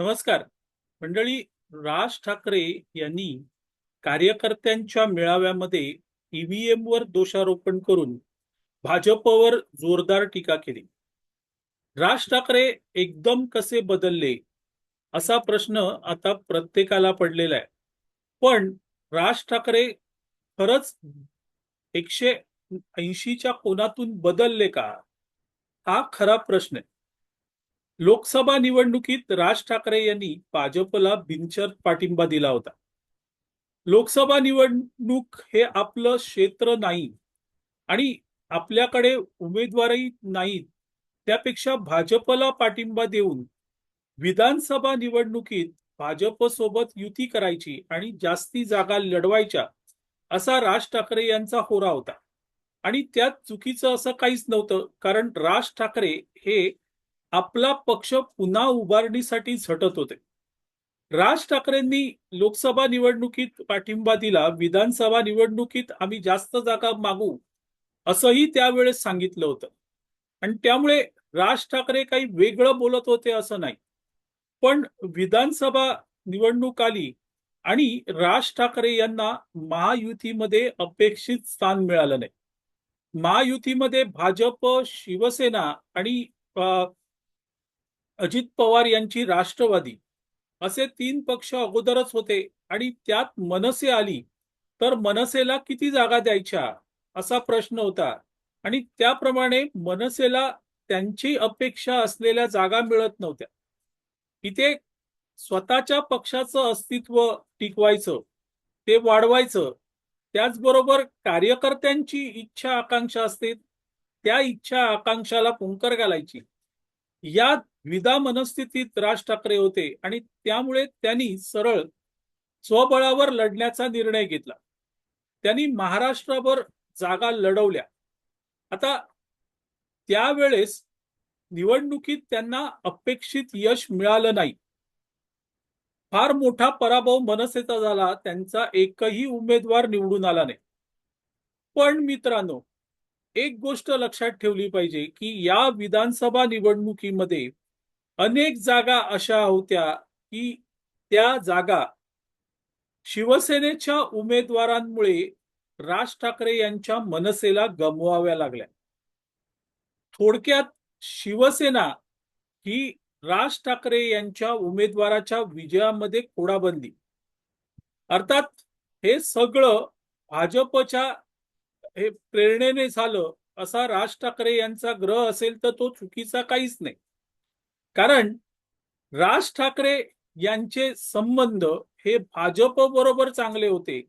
नमस्कार. मंडळी राज ठाकरे यांनी कार्यकर्त्यांच्या मेळाव्यामध्ये ईव्हीएम वर दोषारोपण करून भाजपवर जोरदार टीका केली. राज ठाकरे एकदम कसे बदलले असा प्रश्न आता प्रत्येकाला पडलेला आहे. पण राज ठाकरे खरंच एकशे ऐंशीच्या कोनातून बदलले का? हा खरा प्रश्न आहे. लोकसभा निवडणुकीत राज ठाकरे यांनी भाजपला बिनचर पाठिंबा दिला होता. लोकसभा निवडणूक हे आपलं क्षेत्र नाही आणि आपल्याकडे उमेदवारही नाहीत त्यापेक्षा भाजपला पाठिंबा देऊन विधानसभा निवडणुकीत भाजपसोबत युती करायची आणि जास्ती जागा लढवायच्या असा राज ठाकरे यांचा होरा होता. आणि त्यात चुकीचं असं काहीच नव्हतं कारण राज ठाकरे हे आपला पक्ष पुन्हा उभारणीसाठी झटत होते. राज ठाकरेंनी लोकसभा निवडणुकीत पाठिंबा दिला. विधानसभा निवडणुकीत आम्ही जास्त जागा मागू असंही त्यावेळेस सांगितलं होतं. आणि त्यामुळे राज ठाकरे काही वेगळं बोलत होते असं नाही. पण विधानसभा निवडणूक आली आणि राज ठाकरे यांना महायुतीमध्ये अपेक्षित स्थान मिळालं नाही. महायुतीमध्ये भाजप शिवसेना आणि अजित पवार यांची राष्ट्रवादी असे तीन पक्ष अगोदरच होते आणि त्यात मनसे आली तर मनसेला किती जागा द्यायच्या असा प्रश्न होता. आणि त्याप्रमाणे मनसेला त्यांची अपेक्षा असलेल्या जागा मिळत नव्हत्या. इथे स्वतःच्या पक्षाचं अस्तित्व टिकवायचं ते वाढवायचं त्याचबरोबर कार्यकर्त्यांची इच्छा आकांक्षा असते त्या इच्छा आकांक्षाला पुंकर घालायची. या विदा मनस्थितीत राज ठाकरे होते आणि त्यामुळे त्यांनी सरळ स्वबळावर लढण्याचा निर्णय घेतला. त्यांनी महाराष्ट्रावर जागा लढवल्या. आता त्यावेळेस निवडणुकीत त्यांना अपेक्षित यश मिळालं नाही. फार मोठा पराभव मनसेचा झाला त्यांचा एकही उमेदवार निवडून आला नाही. पण मित्रांनो एक गोष्ट लक्षात ठेवली पाहिजे की या विधानसभा निवडणुकीमध्ये अनेक जागा अशा होत्या की त्या जागा शिवसेनेच्या उमेदवारांमुळे राज ठाकरे यांच्या मनसेला गमवाव्या लागल्या. थोडक्यात शिवसेना ही राज ठाकरे यांच्या उमेदवाराच्या विजयामध्ये खोडाबंदी अर्थात हे सगळं भाजपच्या हे प्रेरणेने झालं असा राज ठाकरे यांचा ग्रह असेल तर तो चुकीचा काहीच नाही. कारण राज ठाकरे यांचे संबंध हे भाजप बरोबर चांगले होते.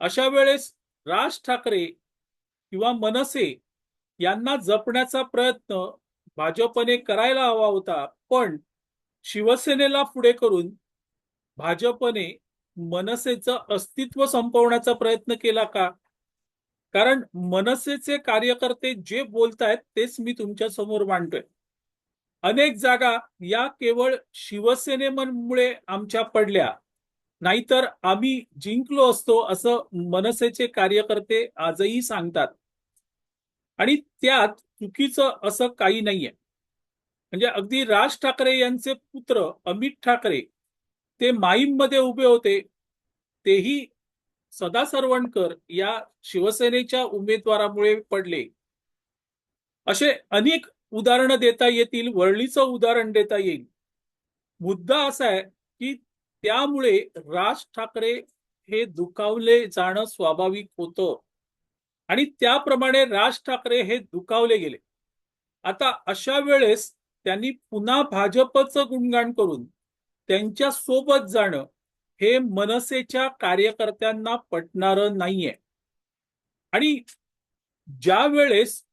अशा वेळेस राज ठाकरे किंवा मनसे यांना जपण्याचा प्रयत्न भाजपने करायला हवा होता. पण शिवसेनेला पुढे करून भाजपने मनसेचं अस्तित्व संपवण्याचा प्रयत्न केला का? कारण मनसेचे कार्यकर्ते जे बोलतायत तेच मी तुमच्यासमोर मांडतोय. अनेक जागा या केवळ शिवसेनेमुळे आमच्या पडल्या. नाहीतर आम्ही जिंकलो असतो असं मनसेचे कार्यकर्ते आजही सांगतात. आणि त्यात चुकीचं असं काही नाहीये. म्हणजे अगदी राज ठाकरे यांचे पुत्र अमित ठाकरे ते माईममध्ये उभे होते. तेही सदा सरवणकर या शिवसेनेच्या उमेदवारामुळे पडले. असे अनेक उदाहरणं देता येतील वरळीचं उदाहरण देता येईल. मुद्दा असा आहे की त्यामुळे राज ठाकरे हे दुखावले जाणं स्वाभाविक होतं. आणि त्याप्रमाणे राज ठाकरे हे दुखावले गेले. आता अशा वेळेस त्यांनी पुन्हा भाजपचं गुणगान करून त्यांच्यासोबत जाणं हे मनसेच्या कार्यकर्त्यांना पटणारं नाहीये. आणि ज्या वेळेस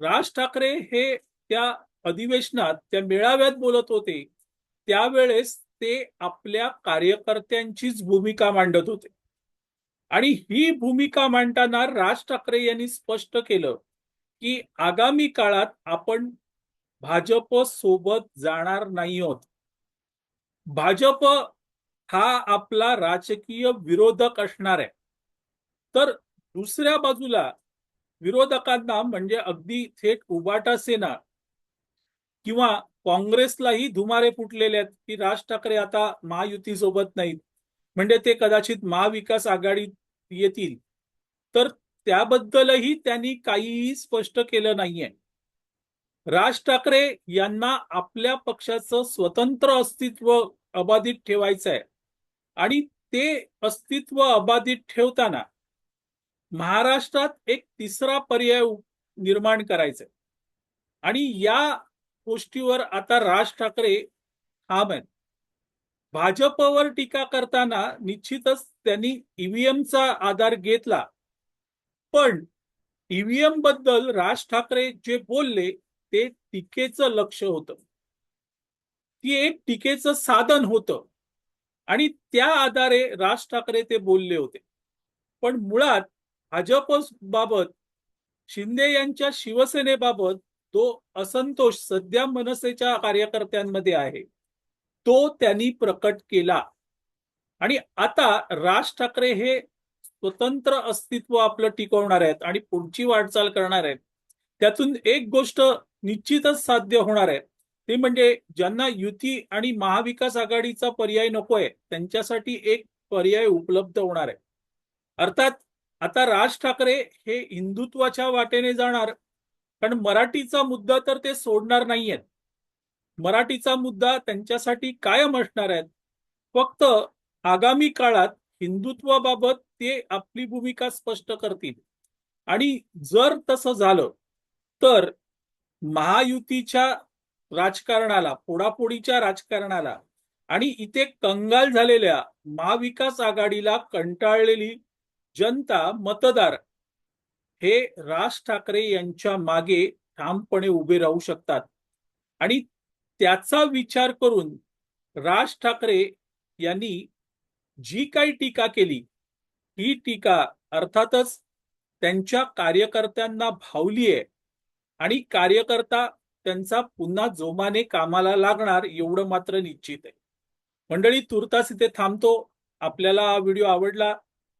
राज ठाकरे हे त्या अधिवेशनात त्या मेळाव्यात बोलत होते त्यावेळेस ते आपल्या कार्यकर्त्यांचीच भूमिका मांडत होते. आणि ही भूमिका मांडताना राज ठाकरे यांनी स्पष्ट केलं की आगामी काळात आपण भाजप सोबत जाणार नाही आहोत. भाजप हा आपला राजकीय विरोधक असणार आहे. तर दुसऱ्या बाजूला विरोधकांना म्हणजे अगदी थेट उबाटा सेना किंवा काँग्रेसलाही धुमारे फुटलेले आहेत की राज ठाकरे आता महायुती सोबत नाहीत. म्हणजे ते कदाचित महाविकास आघाडीत येतील. तर त्याबद्दलही त्यांनी काहीही स्पष्ट केलं नाहीये. राज ठाकरे यांना आपल्या पक्षाचं स्वतंत्र अस्तित्व अबाधित ठेवायचं आहे. आणि ते अस्तित्व अबाधित ठेवताना महाराष्ट्रात एक तिसरा पर्याय निर्माण करायचा आणि या गोष्टीवर आता राज ठाकरे ठाम आहेत. भाजपवर टीका करताना निश्चितच त्यांनी ईव्हीएमचा आधार घेतला. पण ईव्हीएमबद्दल राज ठाकरे जे बोलले ते टीकेचं लक्ष होतं. ती एक टीकेचं साधन होतं. आणि त्या आधारे राज ठाकरे ते बोलले होते. पण मुळात भाजप बाबत शिंदे यांच्या शिवसेनेबाबत तो असंतोष सध्या मनसेच्या कार्यकर्त्यांमध्ये आहे. तो त्यांनी प्रकट केला. आणि आता राज ठाकरे हे स्वतंत्र अस्तित्व आपलं टिकवणार आहेत आणि पुढची वाटचाल करणार आहेत. त्यातून एक गोष्ट निश्चितच साध्य होणार आहे. ते म्हणजे ज्यांना युती आणि महाविकास आघाडीचा पर्याय नकोय त्यांच्यासाठी एक पर्याय उपलब्ध होणार आहे. अर्थात आता राज ठाकरे हे हिंदुत्वाच्या वाटेने जाणार कारण मराठीचा मुद्दा तर ते सोडणार नाहीयेत. मराठीचा मुद्दा त्यांच्यासाठी कायम असणार आहेत. फक्त आगामी काळात हिंदुत्वाबाबत ते आपली भूमिका स्पष्ट करतील. आणि जर तसं झालं तर महायुतीच्या राजकारणाला पोडापोडीच्या राजकारणाला आणि इथे कंगाल झालेल्या महाविकास आघाडीला कंटाळलेली जनता मतदार हे राज ठाकरे यांच्या मागे ठामपणे उभे राहू शकतात. आणि त्याचा विचार करून राज ठाकरे यांनी जी काही टीका केली ही टीका अर्थातच त्यांच्या कार्यकर्त्यांना भावली आहे. आणि कार्यकर्ता त्यांचा पुन्हा जोमाने कामाला लागणार एवढं मात्र निश्चित आहे. मंडळी तुर्तास इथे थांबतो. आपल्याला हा व्हिडिओ आवडला